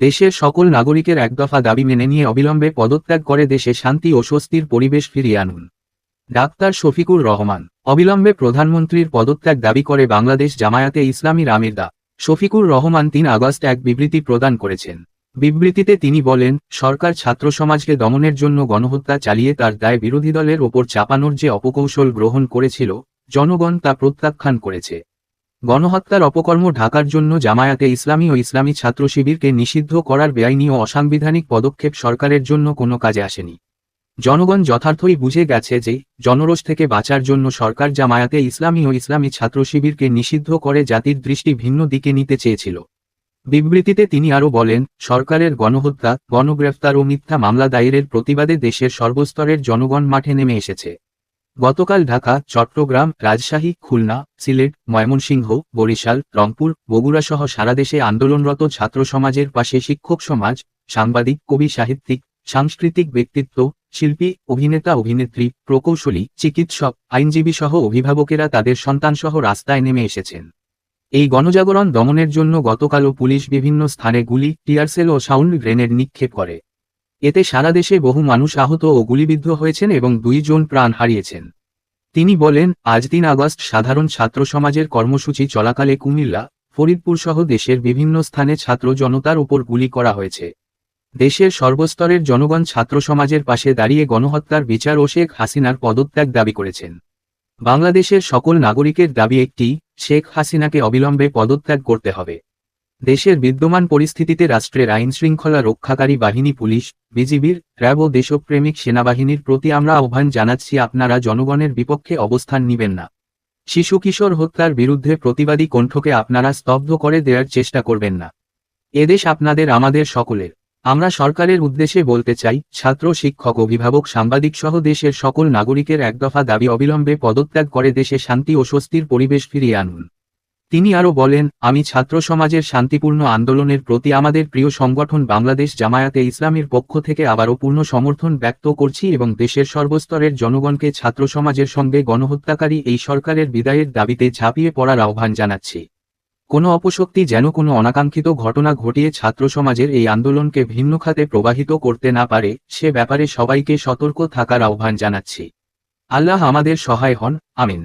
দেশের সকল নাগরিকের একদফা দাবি মেনে নিয়ে অবিলম্বে পদত্যাগ করে দেশে শান্তি ও স্বস্তির পরিবেশ ফিরিয়ে আনুন। ডাক্তার শফিকুর রহমান, অবিলম্বে প্রধানমন্ত্রীর পদত্যাগ দাবি করে বাংলাদেশ জামায়াতে ইসলামীর আমিরদা শফিকুর রহমান তিন আগস্ট এক বিবৃতি প্রদান করেছেন। বিবৃতিতে তিনি বলেন, সরকার ছাত্র সমাজকে দমনের জন্য গণহত্যা চালিয়ে তার দায় বিরোধী দলের ওপর চাপানোর যে অপকৌশল গ্রহণ করেছিল, জনগণ তা প্রত্যাখ্যান করেছে। গণহত্যার অপকর্ম ঢাকার জন্য জামায়াতে ইসলামী ও ইসলামী ছাত্র শিবিরকে নিষিদ্ধ করার বেআইনি ও অসাংবিধানিক পদক্ষেপ সরকারের জন্য কোনো কাজে আসেনি। জনগণ যথার্থই বুঝে গেছে যে, জনরোষ থেকে বাঁচার জন্য সরকার জামায়াতে ইসলামী ও ইসলামী ছাত্র শিবিরকে নিষিদ্ধ করে জাতির দৃষ্টি ভিন্ন দিকে নিতে চেয়েছিল। বিবৃতিতে তিনি আরও বলেন, সরকারের গণহত্যা, গণগ্রেফতার ও মিথ্যা মামলা দায়েরের প্রতিবাদে দেশের সর্বস্তরের জনগণ মাঠে নেমে এসেছে। গতকাল ঢাকা, চট্টগ্রাম, রাজশাহী, খুলনা, সিলেট, ময়মনসিংহ, বরিশাল, রংপুর বগুড়া সহ সারা দেশে আন্দোলনরত ছাত্র সমাজের পাশে শিক্ষক সমাজ, সাংবাদিক, কবি, সাহিত্যিক, সাংস্কৃতিক ব্যক্তিত্ব, শিল্পী, অভিনেতা, অভিনেত্রী, প্রকৌশলী, চিকিৎসক, আইনজীবী সহ অভিভাবকেরা তাদের সন্তানসহ রাস্তায় নেমে এসেছেন। এই গণজাগরণ দমনের জন্য গতকালও পুলিশ বিভিন্ন স্থানে গুলি, টিয়ারসেল ও সাউন্ড গ্রেনেড নিক্ষেপ করে। এতে সারা দেশে বহু মানুষ আহত ও গুলিবিদ্ধ হয়েছেন এবং দুই জন প্রাণ হারিয়েছেন। তিনি বলেন, আজ তিন আগস্ট সাধারণ ছাত্র সমাজের কর্মসূচি চলাকালে কুমিল্লা, ফরিদপুর সহ দেশের বিভিন্ন স্থানে ছাত্র জনতার উপর গুলি করা হয়েছে। দেশের সর্বস্তরের জনগণ ছাত্র সমাজের পাশে দাঁড়িয়ে গণহত্যার বিচার ও শেখ হাসিনার পদত্যাগ দাবি করেছেন। বাংলাদেশের সকল নাগরিকের দাবি একটি, শেখ হাসিনাকে অবিলম্বে পদত্যাগ করতে হবে। দেশের বিদ্যমান পরিস্থিতিতে রাষ্ট্রের আইন শৃঙ্খলা রক্ষাকারী বাহিনী পুলিশ, বিজিবির, র্যাব ও দেশপ্রেমিক সেনাবাহিনীর প্রতি আমরা আহ্বান জানাচ্ছি আপনারা জনগণের বিপক্ষে অবস্থান নিবেন না। শিশু কিশোর হত্যার বিরুদ্ধে প্রতিবাদী কণ্ঠকে আপনারা স্তব্ধ করে দেওয়ার চেষ্টা করবেন না। এদেশ আপনাদের, আমাদের সকলের। আমরা সরকারের উদ্দেশ্যে বলতে চাই, ছাত্র, শিক্ষক, অভিভাবক, সাংবাদিক সহ দেশের সকল নাগরিকের একদফা দাবি অবিলম্বে পদত্যাগ করে দেশে শান্তি ও স্বস্তির পরিবেশ ফিরিয়ে আনুন। তিনি আরও বলেন, আমি ছাত্র সমাজের শান্তিপূর্ণ আন্দোলনের প্রতি আমাদের প্রিয় সংগঠন বাংলাদেশ জামায়াতে ইসলামের পক্ষ থেকে আবারও পূর্ণ সমর্থন ব্যক্ত করছি এবং দেশের সর্বস্তরের জনগণকে ছাত্র সমাজের সঙ্গে গণহত্যাকারী এই সরকারের বিদায়ের দাবিতে ঝাঁপিয়ে পড়ার আহ্বান জানাচ্ছি। কোনো অপশক্তি যেন কোনো অনাকাঙ্ক্ষিত ঘটনা ঘটিয়ে ছাত্র সমাজের এই আন্দোলনকে ভিন্ন খাতে প্রবাহিত করতে না পারে, সে ব্যাপারে সবাইকে সতর্ক থাকার আহ্বান জানাচ্ছি। আল্লাহ আমাদের সহায় হন, আমিন।